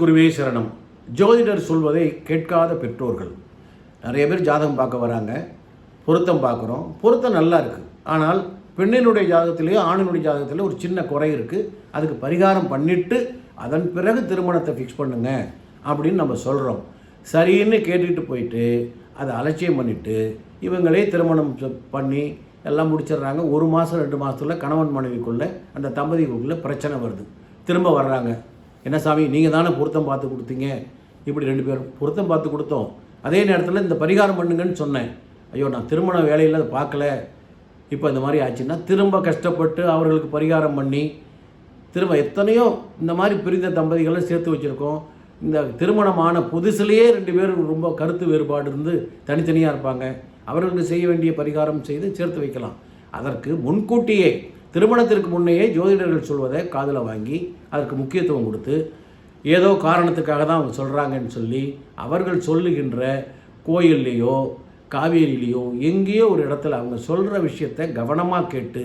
குருவே சரணம். ஜோதிடர் சொல்வதை கேட்காத பெற்றோர்கள். நிறைய பேர் ஜாதகம் பார்க்க வராங்க. பொருத்தம் பார்க்குறோம். பொருத்தம் நல்லா இருக்குது ஆனால் பெண்ணினுடைய ஜாதகத்திலேயோ ஆணினுடைய ஜாதகத்திலேயோ ஒரு சின்ன குறை இருக்குது அதுக்கு பரிகாரம் பண்ணிட்டு அதன் பிறகு திருமணத்தை ஃபிக்ஸ் பண்ணுங்க அப்படின்னு நம்ம சொல்கிறோம் சரின்னு கேட்டுக்கிட்டு போயிட்டு அதை அலட்சியம் பண்ணிவிட்டு இவங்களே திருமணம் பண்ணி எல்லாம் முடிச்சிடுறாங்க. ஒரு மாதம் ரெண்டு மாதத்தில் கணவன் மனைவிக்குள்ளே அந்த தம்பதிக்குள்ளே பிரச்சனை வருது. திரும்ப வர்றாங்க. என்ன சாமி நீங்கள் தானே பொருத்தம் பார்த்து கொடுத்தீங்க? இப்படி ரெண்டு பேரும் பொருத்தம் பார்த்து கொடுத்தோம். அதே நேரத்தில் இந்த பரிகாரம் பண்ணுங்கன்னு சொன்னேன். ஐயோ நான் திருமண வேலையில் அதை பார்க்கல. இப்போ இந்த மாதிரி ஆச்சுன்னா திரும்ப கஷ்டப்பட்டு அவர்களுக்கு பரிகாரம் பண்ணி திரும்ப எத்தனையோ இந்த மாதிரி பிரிந்த தம்பதிகளை சேர்த்து வச்சுருக்கோம். இந்த திருமணமான புதுசுலேயே ரெண்டு பேரும் ரொம்ப கருத்து வேறுபாடு இருந்து தனித்தனியாக இருப்பாங்க. அவர்களுக்கு செய்ய வேண்டிய பரிகாரம் செய்து சேர்த்து வைக்கலாம். அதற்கு முன்கூட்டியே திருமணத்திற்கு முன்னையே ஜோதிடர்கள் சொல்வதை காதில் வாங்கி அதற்கு முக்கியத்துவம் கொடுத்து ஏதோ காரணத்துக்காக தான் அவங்க சொல்கிறாங்கன்னு சொல்லி அவர்கள் சொல்லுகின்ற கோயில்லையோ காவேரியிலையோ எங்கேயோ ஒரு இடத்துல அவங்க சொல்கிற விஷயத்தை கவனமாக கேட்டு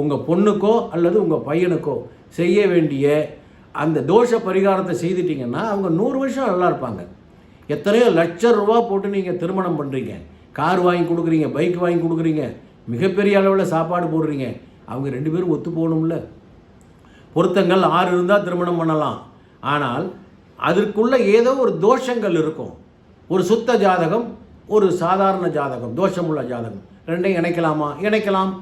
உங்கள் பொண்ணுக்கோ அல்லது உங்கள் பையனுக்கோ செய்ய வேண்டிய அந்த தோஷ பரிகாரத்தை செய்துட்டிங்கன்னா அவங்க நூறு வருஷம் நல்லா இருப்பாங்க. எத்தனையோ லட்ச ரூபா போட்டு நீங்கள் திருமணம் பண்ணுறீங்க கார் வாங்கி கொடுக்குறீங்க பைக் வாங்கி கொடுக்குறீங்க. மிகப்பெரிய அளவில் சாப்பாடு போடுறீங்க. அவங்க ரெண்டு பேரும் ஒத்து போகணும்ல. பொருத்தங்கள் ஆறு இருந்தால் திருமணம் பண்ணலாம். ஆனால் அதற்குள்ளே ஏதோ ஒரு தோஷங்கள் இருக்கும். ஒரு சுத்த ஜாதகம் ஒரு சாதாரண ஜாதகம் தோஷமுள்ள ஜாதகம். ரெண்டையும் இணைக்கலாமா? இணைக்கலாம்.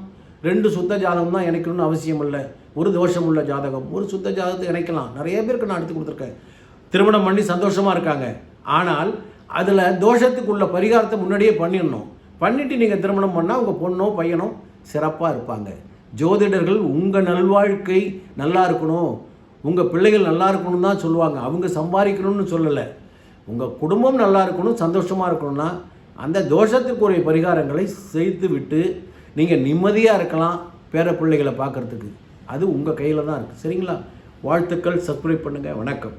ரெண்டு சுத்த ஜாதகம் தான் இணைக்கணும்னு அவசியம் இல்லை. ஒரு தோஷமுள்ள ஜாதகம் ஒரு சுத்த ஜாதகத்தை இணைக்கலாம். நிறைய பேருக்கு நான் எடுத்து கொடுத்துருக்கேன். திருமணம் பண்ணி சந்தோஷமாக இருக்காங்க. ஆனால் அதில் தோஷத்துக்குள்ள பரிகாரத்தை முன்னாடியே பண்ணிடணும். பண்ணிவிட்டு நீங்கள் திருமணம் பண்ணால் உங்கள் பொண்ணோ பையனோ சிறப்பாக இருப்பாங்க. ஜோதிடர்கள் உங்கள் நல்வாழ்க்கை நல்லா இருக்கணும். உங்கள் பிள்ளைகள் நல்லா இருக்கணும் தான் சொல்லுவாங்க. அவங்க சம்பாதிக்கணும்னு சொல்லலை. உங்கள் குடும்பம் நல்லா இருக்கணும் சந்தோஷமாக இருக்கணும்னா அந்த தோஷத்துக்குரிய பரிகாரங்களை செய்து விட்டு நீங்கள் நிம்மதியாக இருக்கலாம் பேர பிள்ளைகளை பார்க்குறதுக்கு. அது உங்கள் கையில் தான் இருக்குது சரிங்களா? வாழ்த்துக்கள். சப்ஸ்கிரைப் பண்ணுங்கள் வணக்கம்.